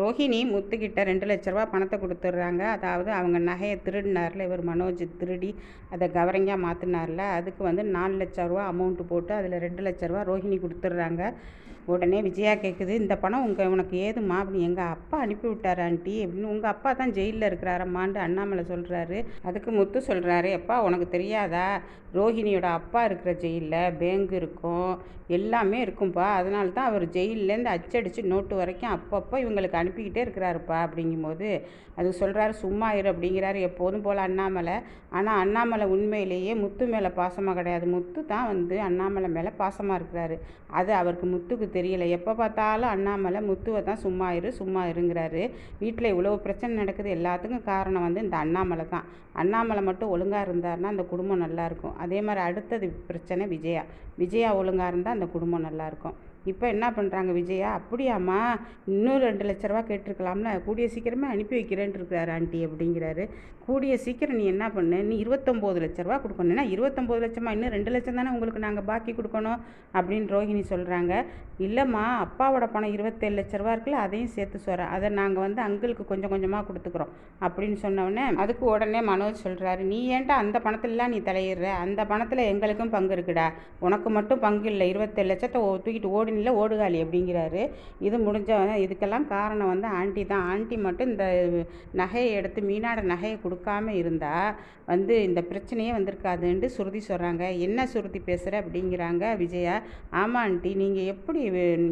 ரோஹிணி முத்துக்கிட்ட ரெண்டு லட்ச ரூபா பணத்தை கொடுத்துட்றாங்க. அதாவது அவங்க நகையை திருடினார்ல இவர் மனோஜ் திருடி அதை கவரங்கியாக மாற்றினார்ல அதுக்கு வந்து நாலு லட்ச ரூபா அமௌண்ட்டு போட்டு அதில் ரெண்டு லட்ச ரூபா ரோஹிணி கொடுத்துட்றாங்க. உடனே விஜயா கேட்குது இந்த பணம் உங்கள் உனக்கு ஏதுமா அப்படின்னு எங்கள் அப்பா அனுப்பி விட்டார் ஆண்டி அப்படின்னு உங்கள் அப்பா தான் ஜெயிலில் இருக்கிறாரம்மான்ட்டு அண்ணாமலை சொல்கிறாரு அதுக்கு முத்து சொல்கிறாரு அப்பா உனக்கு தெரியாதா? ரோஹிணியோட அப்பா இருக்கிற ஜெயிலில் பேங்க் இருக்கும் எல்லாமே இருக்கும்ப்பா அதனால தான் அவர் ஜெயிலேருந்து அச்சடித்து நோட்டு வரைக்கும் அப்பப்போ இவங்களுக்கு அனுப்பிக்கிட்டே இருக்கிறாருப்பா அப்படிங்கும்போது அது சொல்கிறாரு சும்மா இரு அப்படிங்கிறாரு. எப்போதும் போல் அண்ணாமலை. ஆனால் அண்ணாமலை உண்மையிலேயே முத்து மேலே பாசமாக கிடையாது. முத்து தான் வந்து அண்ணாமலை மேலே பாசமாக இருக்கிறாரு. அது அவருக்கு முத்துக்கு தெரியல. எப்போ பார்த்தாலும் அண்ணாமலை முத்துவை தான் சும்மா இரு சும்மா இருங்கிறாரு. வீட்டில் இவ்வளோ பிரச்சனை நடக்குது. எல்லாத்துக்கும் காரணம் வந்து இந்த அண்ணாமலை தான். அண்ணாமலை மட்டும் ஒழுங்காக இருந்தாருன்னா அந்த குடும்பம் நல்லாயிருக்கும் அதே மாதிரி அடுத்தது பிரச்சனை விஜயா. விஜயா ஒழுங்காக இருந்தால் அந்த குடும்பம் நல்லாயிருக்கும் இப்போ என்ன பண்ணுறாங்க விஜயா? அப்படியாம்மா. இன்னும் ரெண்டு லட்ச ரூபா கேட்டிருக்கலாம்ல. கூடிய சீக்கிரமே அனுப்பி வைக்கிறேன்ட்டு இருக்கிறாரு ஆண்டி அப்படிங்கிறாரு. கூடிய சீக்கிரம் நீ என்ன பண்ணு? நீ இருபத்தொம்போது லட்ச ரூபா கொடுக்கணும்னா இருபத்தொம்போது லட்சமா? இன்னும் ரெண்டு லட்சம் தானே உங்களுக்கு நாங்கள் பாக்கி கொடுக்கணும் அப்படின்னு ரோஹிணி சொல்கிறாங்க இல்லைம்மா அப்பாவோட பணம் இருபத்தேழு லட்ச ரூபா இருக்குல்ல அதையும் சேர்த்து சொல்கிறேன் அதை நாங்கள் வந்து அங்கிளுக்கு கொஞ்சம் கொஞ்சமாக கொடுத்துக்குறோம் அப்படின்னு சொன்னோடனே அதுக்கு உடனே மனோஜ் சொல்கிறாரு நீ ஏன்டா அந்த பணத்துலலாம் நீ தலையிடுற? அந்த பணத்தில் எங்களுக்கும் பங்கு இருக்குடா. உனக்கு மட்டும் பங்கு இல்லை. இருபத்தேழு லட்சத்தை தூக்கிட்டு ஓடி ஓடினில்ல ஓடுகாலி அப்படிங்கிறாரு. இது முடிஞ்ச இதுக்கெல்லாம் காரணம் வந்து ஆண்டி தான். ஆண்டி மட்டும் இந்த நகையை எடுத்து மீனாட நகையை கொடுக்காம இருந்தால் வந்து இந்த பிரச்சனையே வந்திருக்காதுன்ட்டு சுருதி சொல்கிறாங்க என்ன சுருதி பேசுகிற அப்படிங்கிறாங்க விஜயா. ஆமாம் ஆண்டி நீங்கள் எப்படி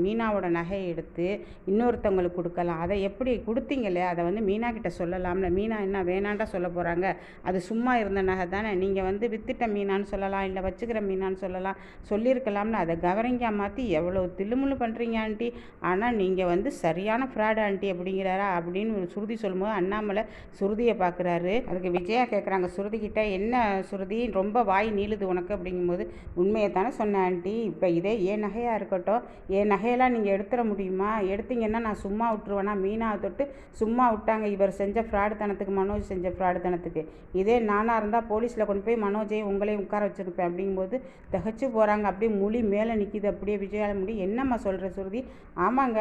மீனாவோட நகையை எடுத்து இன்னொருத்தவங்களுக்கு கொடுக்கலாம்? அதை எப்படி கொடுத்தீங்களே? அதை வந்து மீனா கிட்ட சொல்லலாம்ல. மீனா என்ன வேணாண்டா சொல்ல போகிறாங்க அது சும்மா இருந்த நகை தானே. நீங்கள் வந்து வித்துட்ட மீனான்னு சொல்லலாம் இல்லை வச்சுக்கிற மீனான்னு சொல்லலாம். சொல்லியிருக்கலாம்ல. அதை கவரிங்கா மாற்றி எவ்வளோ தில்லுமுள்ளு பண்ணுறீங்க ஆண்டி. ஆனால் நீங்கள் வந்து சரியான ஃப்ராடு ஆண்டி அப்படிங்கிறாரா? அப்படின்னு ஒரு சுருதி சொல்லும்போது அண்ணாமலை சுருதியை பார்க்குறாரு. அதுக்கு விஜயா கேட்குறாங்க சுருதி கிட்ட என்ன சுருதி? ரொம்ப வாய் நீளுது உனக்கு அப்படிங்கும்போது உண்மையை தானே சொன்னேன் ஆண்டி. இப்போ இதே என் நகையாக இருக்கட்டும் என் நகையெல்லாம் நீங்கள் எடுத்துட முடியுமா? எடுத்தீங்கன்னா நான் சும்மா விட்டுருவேனா? மீனாவை தொட்டு சும்மா விட்டாங்க இவர் செஞ்ச ஃப்ராடு தனத்துக்கு மனோஜ் செஞ்ச ஃப்ராடு தனத்துக்கு. இதே நானாக இருந்தால் போலீஸில் கொண்டு போய் மனோஜையும் உங்களையும் உட்கார வச்சுருப்பேன் அப்படிங்கும்போது தகச்சு போகிறாங்க அப்படியே மொழி மேலே நிற்கிது அப்படியே விஜயால முடி என்னம்மா சொல்கிற சுருதி? ஆமாங்க.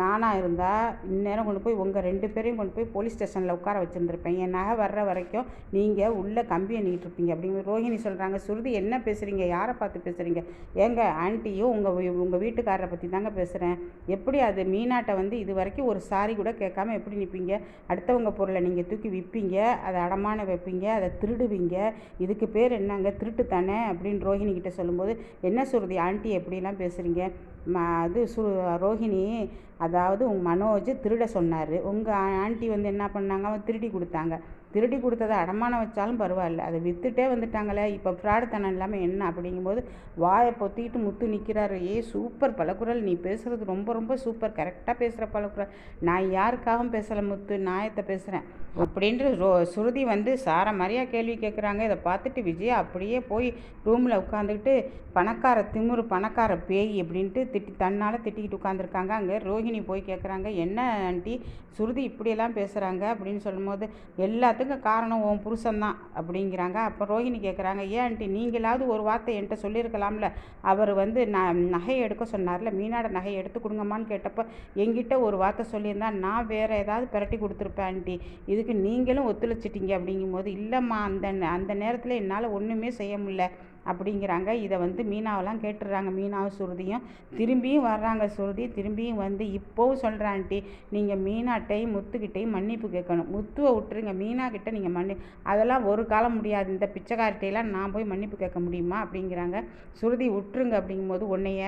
நானாக இருந்தால் இந்நேரம் கொண்டு போய் உங்கள் ரெண்டு பேரையும் கொண்டு போய் போலீஸ் ஸ்டேஷனில் உட்கார வச்சுருந்துருப்பேன். என் நகை வர்ற வரைக்கும் நீங்கள் உள்ளே கம்பி எண்ணிக்கிட்டு இருப்பீங்க அப்படிங்கிற ரோஹிணி சொல்கிறாங்க சுருதி என்ன பேசுகிறீங்க யாரை பார்த்து பேசுகிறீங்க ஏங்க ஆன்ட்டியும் உங்கள் உங்கள் வீட்டுக்காரரை பற்றி தாங்க பேசுகிறேன் எப்படி அது மீனாட்டை வந்து இது வரைக்கும் ஒரு சாரி கூட கேட்காம எப்படி நிற்பீங்க அடுத்தவங்க பொருளை நீங்கள் தூக்கி விற்பீங்க அதை அடமான வைப்பீங்க. அதை திருடுவீங்க. இதுக்கு பேர் என்னங்க? திருட்டு தானே அப்படின்னு ரோஹிணி கிட்ட சொல்லும்போது என்ன சுருதி ஆண்டி எப்படிலாம் பேசுகிறீங்க ம அது சு ரோஹிணி அதாவது உங்கள் மனோஜ் திருட சொன்னார். உங்கள் ஆண்டி வந்து என்ன பண்ணாங்க? அவன் திருடி கொடுத்தாங்க. திருடி கொடுத்ததை அடமானம் வச்சாலும் பரவாயில்ல. அதை விற்றுட்டே வந்துட்டாங்களே. இப்போ ஃப்ராடுத்தனம் இல்லாமல் என்ன? அப்படிங்கும்போது வாயை பொத்திக்கிட்டு முத்து நிற்கிறாரு ஏ சூப்பர் பலகுரல் நீ பேசுகிறது ரொம்ப ரொம்ப சூப்பர் கரெக்டாக பேசுகிற பலகுரல் நான் யாருக்காகவும் பேசலை முத்து. நாயத்தை பேசுகிறேன் அப்படின்ற ரோ சுருதி வந்து சார மாதிரியா கேள்வி கேட்குறாங்க இதை பார்த்துட்டு விஜயா அப்படியே போய் ரூமில் உட்காந்துக்கிட்டு பணக்கார திமுரு பணக்கார பேய் அப்படின்ட்டு திட்டி தன்னால் திட்டிக்கிட்டு உட்காந்துருக்காங்க அங்கே ரோஹிணி போய் கேட்குறாங்க என்ன ஆண்டி சுருதி இப்படியெல்லாம் பேசுகிறாங்க அப்படின்னு சொல்லும்போது எல்லாத்துக்கும் காரணம் உன் புருஷன்தான் அப்படிங்கிறாங்க. அப்போ ரோஹிணி கேட்குறாங்க ஏன் ஆண்டி நீங்களாவது ஒரு வார்த்தை என்கிட்ட சொல்லியிருக்கலாம்ல. அவர் வந்து நான் நகை எடுக்க சொன்னார்ல. மீனாட நகை எடுத்து கொடுங்கம்மான்னு கேட்டப்போ எங்கிட்ட ஒரு வார்த்தை சொல்லியிருந்தா நான் வேறு ஏதாவது பிரட்டி கொடுத்துருப்பேன் ஆண்டி. இதுக்கு நீங்களும் ஒத்துழைச்சிட்டிங்க அப்படிங்கும்போது இல்லைம்மா அந்த நே- அந்த நேரத்தில் என்னால் ஒன்றுமே செய்ய முடியல. அப்படிங்கிறாங்க. இதை வந்து மீனாவெல்லாம் கேட்டுடுறாங்க. மீனாவும் சுருதியும் திரும்பியும் வர்றாங்க சுருதி. திரும்பியும் வந்து இப்போவும் சொல்கிறேன் ஆண்டி நீங்கள் மீனாட்டையும் முத்துக்கிட்டையும் மன்னிப்பு கேட்கணும். முத்துவை விட்டுருங்க. மீனாக்கிட்ட நீங்கள் மன்னி அதெல்லாம் ஒரு காலம் முடியாது. இந்த பிச்சைக்கார்ட்டையெல்லாம் நான் போய் மன்னிப்பு கேட்க முடியுமா? அப்படிங்கிறாங்க. சுருதி விட்டுருங்க அப்படிங்கும்போது உன்னைய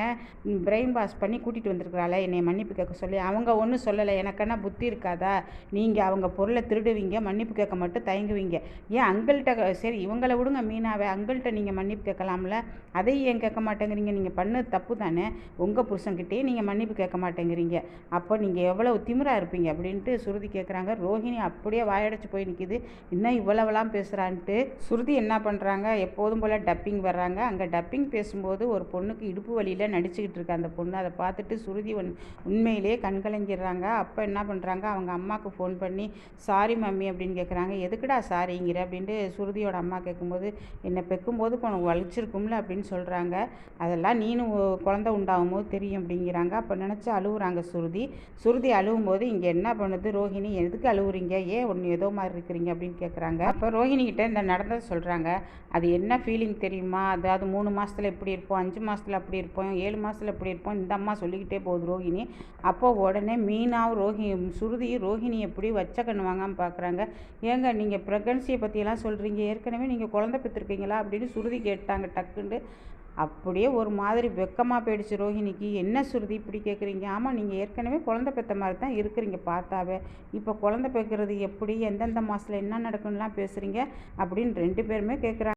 பிரெயின் வாஷ் பண்ணி கூட்டிகிட்டு வந்திருக்கிறாளே. என்னை மன்னிப்பு கேட்க சொல்லி அவங்க ஒன்றும் சொல்லலை. எனக்கென்ன புத்தி இருக்காதா? நீங்கள் அவங்க பொருளை திருடுவீங்க. மன்னிப்பு கேட்க மட்டும் தயங்குவீங்க. ஏன் அங்கிள்கிட்ட சரி இவங்களை விடுங்க மீனாவை. அங்கிள்கிட்ட நீங்கள் மன்னிப்பு கேட்கலாம்ல? அதையும் ஏன் கேட்க மாட்டேங்கிறீங்க? நீங்கள் பண்ணது தப்பு தானே? உங்கள் புருஷன்கிட்டயே நீங்கள் மன்னிப்பு கேட்க மாட்டேங்கிறீங்க. அப்போ நீங்கள் எவ்வளோ திமிரா இருப்பீங்க? அப்படின்ட்டு சுருதி கேட்குறாங்க. ரோஹிணி அப்படியே வாயடைச்சு போய் நிற்கிது இன்னும் இவ்வளவெல்லாம் பேசுகிறான்ட்டு சுருதி என்ன பண்ணுறாங்க எப்போதும் போல் டப்பிங் வர்றாங்க. அங்கே டப்பிங் பேசும்போது ஒரு பொண்ணுக்கு இடுப்பு வழியில் நடிச்சுக்கிட்டு இருக்கு அந்த பொண்ணு. அதை பார்த்துட்டு சுருதி உண்- உண்மையிலேயே கண்கலங்கிடுறாங்க அப்போ என்ன பண்ணுறாங்க அவங்க அம்மாவுக்கு ஃபோன் பண்ணி சாரி மம்மி அப்படின்னு கேட்குறாங்க. எதுக்குடா சாரிங்கிற? அப்படின்ட்டு சுருதியோட அம்மா கேட்கும்போது என்னை பெக்கும்போது உனக்கு வலிச்சிருக்கும்ல அப்படின்னு சொல்கிறாங்க அதெல்லாம் நீனும் குழந்த உண்டாகும் போது தெரியும் அப்படிங்கிறாங்க. அப்போ நினச்சி அழுகுறாங்க சுருதி. சுருதி அழுகும் போது இங்கே என்ன பண்ணுது? ரோஹிணி எதுக்கு அழுகுறீங்க ஏன் ஒன்று ஏதோ மாதிரி இருக்கிறீங்க? அப்படின்னு கேட்குறாங்க அப்போ ரோஹிணி கிட்ட இந்த நடந்ததை சொல்கிறாங்க அது என்ன ஃபீலிங் தெரியுமா? அதாவது மூணு மாதத்தில் எப்படி இருப்போம்? அஞ்சு மாதத்தில் அப்படி இருப்போம்? ஏழு மாதத்தில் எப்படி இருப்போம்? இந்த அம்மா சொல்லிக்கிட்டே போகுது ரோஹிணி. அப்போ உடனே மீனாவும் ரோஹி சுருதியும் ரோஹிணி எப்படி வச்ச கண்ணு வாங்காமல் பார்க்குறாங்க ஏங்க நீங்கள் ப்ரெக்னன்சியை பற்றியெல்லாம் சொல்கிறீங்க ஏற்கனவே நீங்கள் குழந்தை பெற்றிருக்கீங்களா அப்படின்னு சுருதி கேட்டாங்க டக்குண்டு அப்படியே ஒரு மாதிரி வெக்கமாக போயிடுச்சு ரோஹிணிக்கு. என்ன சுருதி இப்படி கேட்குறீங்க ஆமாம் நீங்கள் ஏற்கனவே குழந்தை பெற்ற மாதிரி தான் இருக்கிறீங்க பார்த்தாவே. இப்போ குழந்தை பெற்கிறது எப்படி? எந்தெந்த மாதத்தில் என்ன நடக்கும்லாம் பேசுகிறீங்க அப்படின்னு ரெண்டு பேருமே கேட்குறாங்க